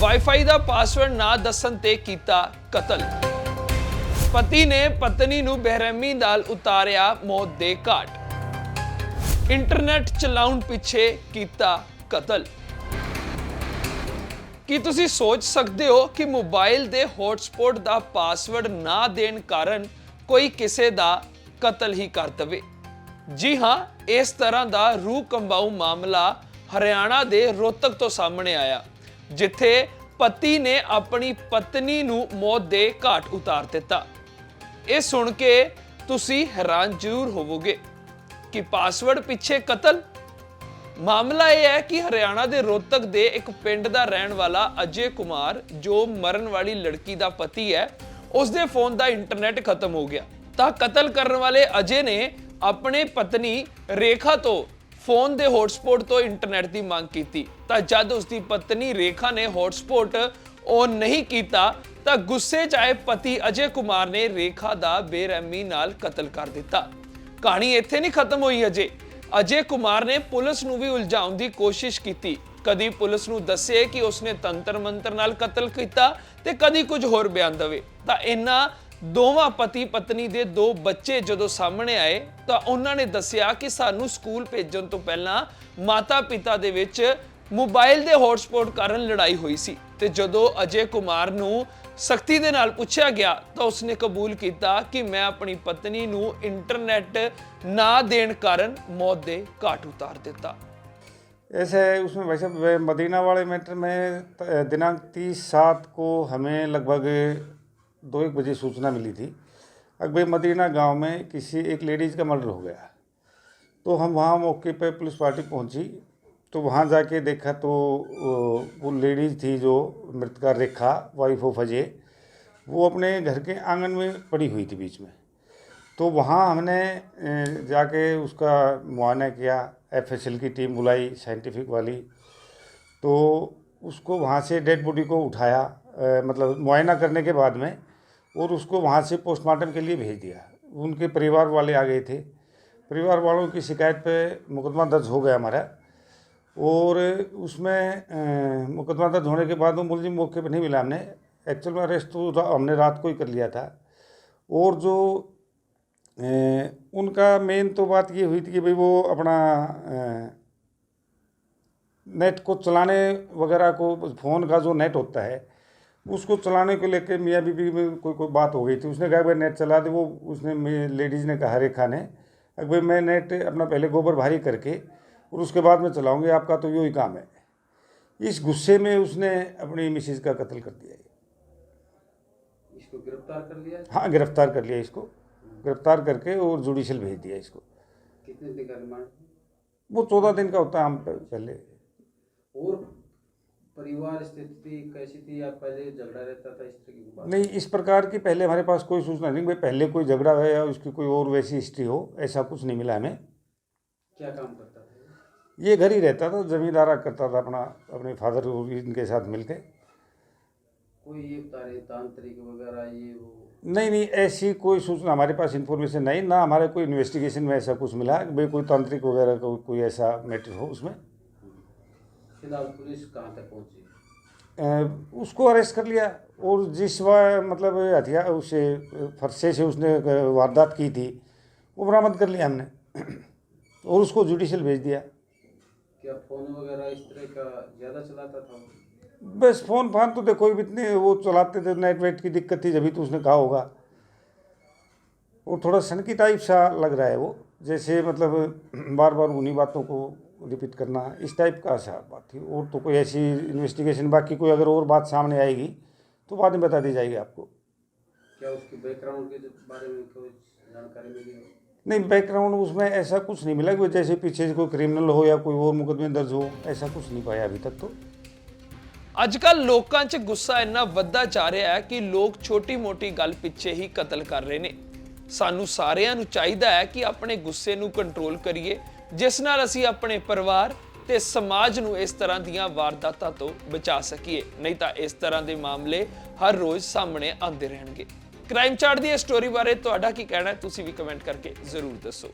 Wifi ਦਾ password ਨਾ ਦੱਸਣ ਤੇ ਕੀਤਾ ਕਤਲ। ਪਤੀ ਨੇ ਪਤਨੀ ਨੂੰ ਬੇਰਹਿਮੀ ਨਾਲ ਉਤਾਰਿਆ ਮੌਤ ਦੇ ਘਾਟ। ਇੰਟਰਨੈਟ ਚਲਾਉਣ ਪਿੱਛੇ ਕੀਤਾ ਕਤਲ। ਕੀ ਤੁਸੀਂ ਸੋਚ ਸਕਦੇ ਹੋ ਕਿ ਮੋਬਾਈਲ ਦੇ ਹੌਟਸਪੌਟ ਦਾ ਪਾਸਵਰਡ ਨਾ ਦੇਣ ਕਾਰਨ ਕੋਈ ਕਿਸੇ ਦਾ ਕਤਲ ਹੀ ਕਰ ਦਵੇ? ਜੀ ਹਾਂ, ਇਸ ਤਰ੍ਹਾਂ ਦਾ ਰੂਹ ਕੰਬਾਊ ਮਾਮਲਾ ਹਰਿਆਣਾ ਦੇ ਰੋਹਤਕ ਤੋਂ ਸਾਹਮਣੇ ਆਇਆ। ਜਿੱਥੇ ਪਤੀ ਨੇ ਆਪਣੀ ਪਤਨੀ ਨੂੰ ਮੌਤ ਦੇ ਘਾਟ ਉਤਾਰ ਦਿੱਤਾ। ਇਹ ਸੁਣ ਕੇ ਤੁਸੀਂ ਹੈਰਾਨ ਜ਼ਰੂਰ ਹੋਵੋਗੇ ਕਿ ਪਾਸਵਰਡ ਪਿੱਛੇ ਕਤਲ? ਮਾਮਲਾ ਇਹ ਹੈ ਕਿ ਹਰਿਆਣਾ ਦੇ ਰੋਹਤਕ ਦੇ ਇੱਕ ਪਿੰਡ ਦਾ ਰਹਿਣ ਵਾਲਾ ਅਜੇ ਕੁਮਾਰ, ਜੋ ਮਰਨ ਵਾਲੀ ਲੜਕੀ ਦਾ ਪਤੀ ਹੈ ਉਸ ਦੇ ਫੋਨ ਦਾ ਇੰਟਰਨੈਟ ਖਤਮ ਹੋ ਗਿਆ। ਤਾਂ ਕਤਲ ਕਰਨ ਵਾਲੇ ਅਜੇ ਨੇ ਆਪਣੇ ਪਤਨੀ ਰੇਖਾ ਤੋਂ ਫੋਨ ਦੇ ਹੌਟਸਪੌਟ ਤੋਂ ਇੰਟਰਨੈਟ ਦੀ ਮੰਗ ਕੀਤੀ। ਤਾਂ ਜਦ ਉਸ ਦੀ ਪਤਨੀ ਰੇਖਾ ਨੇ ਹੌਟਸਪੌਟ ਔਨ ਨਹੀਂ ਕੀਤਾ, ਤਾਂ ਗੁੱਸੇ 'ਚ ਆਏ ਪਤੀ ਅਜੇ ਕੁਮਾਰ ਨੇ ਰੇਖਾ ਦਾ ਬੇਰਹਿਮੀ ਨਾਲ ਕਤਲ ਕਰ ਦਿੱਤਾ। ਕਹਾਣੀ ਇੱਥੇ ਨਹੀਂ ਖਤਮ ਹੋਈ ਅਜੇ। ਅਜੇ ਕੁਮਾਰ ਨੇ ਪੁਲਿਸ ਨੂੰ ਵੀ ਉਲਝਾਉਣ ਦੀ ਕੋਸ਼ਿਸ਼ ਕੀਤੀ। ਕਦੀ ਪੁਲਿਸ ਨੂੰ ਦੱਸੇ ਕਿ ਉਸਨੇ ਤੰਤਰ ਮੰਤਰ ਨਾਲ ਕਤਲ ਕੀਤਾ ਤੇ ਕਦੀ ਕੁਝ ਹੋਰ ਬਿਆਨ ਦਵੇ। ਤਾਂ ਇਹਨਾਂ ਦੋਵਾਂ ਪਤੀ ਪਤਨੀ ਦੇ ਦੋ ਬੱਚੇ ਜਦੋਂ ਸਾਹਮਣੇ ਆਏ ਤਾਂ ਉਹਨਾਂ ਨੇ ਦੱਸਿਆ ਕਿ ਸਾਨੂੰ ਸਕੂਲ ਭੇਜਣ ਤੋਂ ਪਹਿਲਾਂ ਮਾਤਾ ਪਿਤਾ ਦੇ ਵਿੱਚ ਮੋਬਾਈਲ ਦੇ ਹੌਟਸਪੌਟ ਕਾਰਨ ਲੜਾਈ ਹੋਈ ਸੀ ਤੇ ਜਦੋਂ ਅਜੇ ਕੁਮਾਰ ਨੂੰ ਸਖਤੀ ਦੇ ਨਾਲ ਪੁੱਛਿਆ ਗਿਆ ਤਾਂ ਉਸਨੇ ਕਬੂਲ ਕੀਤਾ ਕਿ ਮੈਂ ਆਪਣੀ ਪਤਨੀ ਨੂੰ ਇੰਟਰਨੈਟ ਨਾ ਦੇਣ ਕਾਰਨ ਮੌਤ ਦੇ ਘਾਟ ਉਤਾਰ ਦਿੱਤਾ ऐसे उसमें वैसे वे मदीना वाले मैटर में त- दिनांक तीस सात को हमें लगभग दो एक बजे सूचना मिली थी अकबर मदीना गाँव में किसी एक लेडीज़ का मर्डर हो गया। तो हम वहाँ मौके पे पुलिस पार्टी पहुँची तो वहाँ जाके देखा तो वो वो लेडीज़ थी जो मृतका रेखा, वाइफ ऑफ़ अजय, वो अपने घर के आँगन में पड़ी हुई थी बीच में। तो वहाँ हमने जाके उसका मुआयना किया, एफएसएल की टीम बुलाई, साइंटिफिक वाली। तो उसको वहाँ से डेड बॉडी को उठाया मतलब मुआयना करने के बाद में और उसको वहाँ से पोस्टमार्टम के लिए भेज दिया। उनके परिवार वाले आ गए थे। परिवार वालों की शिकायत पे मुकदमा दर्ज हो गया हमारा। और उसमें मुकदमा दर्ज होने के बाद वो मुलजिम मौके पर नहीं मिला हमने। एक्चुअल में अरेस्ट तो हमने रात को ही कर लिया था। और जो अ, उनका मेन तो बात ये हुई थी कि भाई वो अपना अ, नेट को चलाने वगैरह को फ़ोन का जो नेट होता है उसको चलाने को लेके मियाँ बीबी में कोई कोई बात हो गई थी। उसने कहा भाई नेट चला दे। वो उसने लेडीज़ ने कहा रेखा ने अगर भाई मैं नेट अपना पहले गोबर भारी करके और उसके बाद में चलाऊँगी आपका तो यही काम है। इस गुस्से में उसने अपनी मिसेज का कत्ल कर दिया। इसको गिरफ़्तार कर लिया? हाँ गिरफ़्तार कर लिया इसको। गिरफ़्तार करके और जुडिशल भेज दिया इसको। कितने दिन का रिमांड? वो चौदह दिन का होता है हम पहले। और परिवार स्थिति कैसी थी? या पहले झगड़ा रहता था इस तरह की बात? नहीं इस प्रकार की पहले हमारे पास कोई सूचना नहीं भाई पहले कोई झगड़ा है या उसकी कोई और वैसी हिस्ट्री हो ऐसा कुछ नहीं मिला हमें। क्या काम करता था? ये घर ही रहता था जमींदारा करता था अपना अपने फादर इनके साथ मिलके। कोई ये तांत्रिक वगैरह ये वो? नहीं नहीं ऐसी कोई सूचना हमारे पास इन्फॉर्मेशन नहीं ना हमारे कोई इन्वेस्टिगेशन में ऐसा कुछ मिला कि भाई कोई तांत्रिक वगैरह का कोई ऐसा मैटर हो उसमें। फ़िलहाल पुलिस कहाँ तक पहुँची? उसको अरेस्ट कर लिया और जिस मतलब हथियार उसे फरसे से उसने वारदात की थी वो बरामद कर लिया हमने। और उसको जुडिशल भेज दिया। क्या फ़ोन वगैरह इस तरह का ज़्यादा चलाता था बस फ़ोन फान तो देखो भी इतने वो चलाते थे नेट वेट की दिक्कत थी जभी तो उसने कहा होगा। वो थोड़ा सनकी टाइप सा लग रहा है वो जैसे मतलब बार बार उन्हीं बातों को रिपीट करना इस टाइप का सा बात थी और तो कोई ऐसी इन्वेस्टिगेशन बाकी कोई अगर और बात सामने आएगी तो बाद में बता दी जाएगी आपको क्या उसके बैकग्राउंड के बारे में कोई जानकारी मिली हो नहीं बैकग्राउंड उसमें ऐसा कुछ नहीं मिला कि जैसे पीछे से कोई क्रिमिनल हो या कोई और मुकदमे दर्ज हो ऐसा कुछ नहीं पाया अभी तक तो ਅੱਜ ਕੱਲ ਲੋਕਾਂ 'ਚ ਗੁੱਸਾ ਇੰਨਾ ਵੱਧਦਾ ਜਾ ਰਿਹਾ ਹੈ ਕਿ ਲੋਕ ਛੋਟੀ-ਮੋਟੀ ਗੱਲ ਪਿੱਛੇ ਹੀ ਕਤਲ ਕਰ ਰਹੇ ਨੇ ਸਾਨੂੰ ਸਾਰਿਆਂ ਨੂੰ ਚਾਹੀਦਾ ਹੈ ਕਿ ਆਪਣੇ ਗੁੱਸੇ ਨੂੰ ਕੰਟਰੋਲ ਕਰੀਏ ਜਿਸ ਨਾਲ ਅਸੀਂ ਆਪਣੇ ਪਰਿਵਾਰ ਤੇ ਸਮਾਜ ਨੂੰ ਇਸ ਤਰ੍ਹਾਂ ਦੀਆਂ ਵਾਰਦਾਤਾਂ ਤੋਂ ਬਚਾ ਸਕੀਏ। ਨਹੀਂ ਤਾਂ ਇਸ ਤਰ੍ਹਾਂ ਦੇ ਮਾਮਲੇ ਹਰ ਰੋਜ਼ ਸਾਹਮਣੇ ਆਉਂਦੇ ਰਹਿਣਗੇ। ਕ੍ਰਾਈਮ ਚਾਰਟ ਦੀ ਇਸ ਸਟੋਰੀ ਬਾਰੇ ਤੁਹਾਡਾ ਕੀ ਕਹਿਣਾ ਹੈ, ਤੁਸੀਂ ਵੀ ਕਮੈਂਟ ਕਰਕੇ ਜ਼ਰੂਰ ਦੱਸੋ।